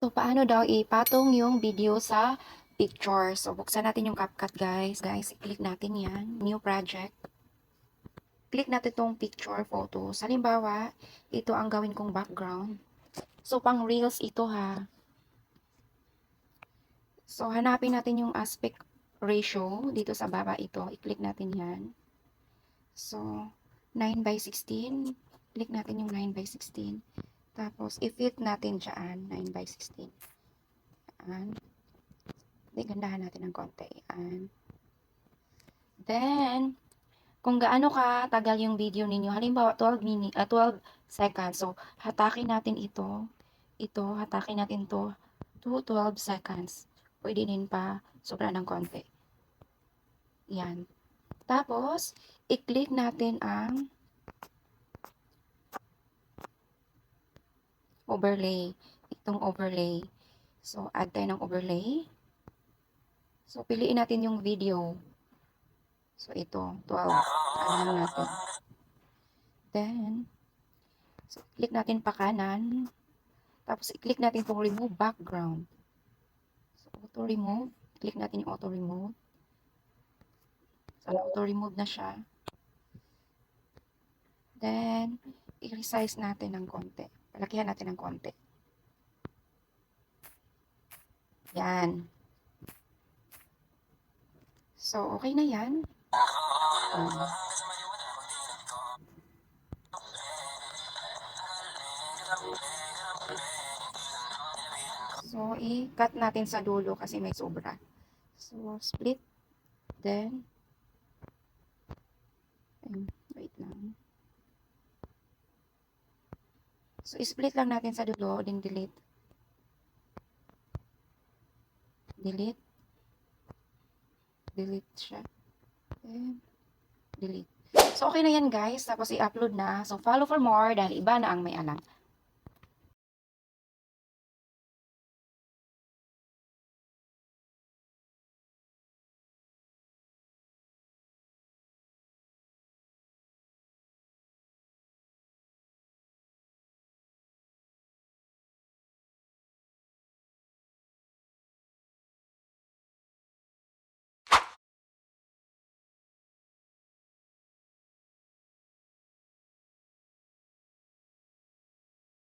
So, paano daw ipatong yung video sa picture? So, buksan natin yung CapCut, guys. Guys, i-click natin yan. New project. Click natin tong picture photos. Halimbawa, ito ang gawin kong background. So, pang reels ito ha. So, hanapin natin yung aspect ratio dito sa baba ito. I-click natin yan. So, 9 by 16. Click natin yung 9 by 16. Tapos, i-fit natin dyan, 9 by 16. Yan. Hindi, gandahan natin ng konti. Yan. Then, kung gaano ka tagal yung video ninyo, halimbawa 12 minutes, 12 seconds. So, hatakin natin ito. Ito, hatakin natin to to 12 seconds. Pwede din pa sobra ng konti. Yan. Tapos, i-click natin ang overlay. Itong overlay. So, add tayo ng overlay. So, piliin natin yung video. So, ito, 12. Ano lang natin. Then, so, click natin pa kanan. Tapos, i-click natin itong remove background. So, auto-remove. Click natin yung auto-remove. So, auto-remove na siya. Then, i-resize natin ng konti. Palakihan natin ng konti. Yan. So, okay na yan. Um, so, i-cut natin sa dulo kasi may sobra. So, split. Then, So, i-split lang natin sa dulo, then delete. Delete. Delete siya. Then, delete. So, okay na yan guys. Tapos, i-upload na. So, follow for more dahil iba na ang may alam.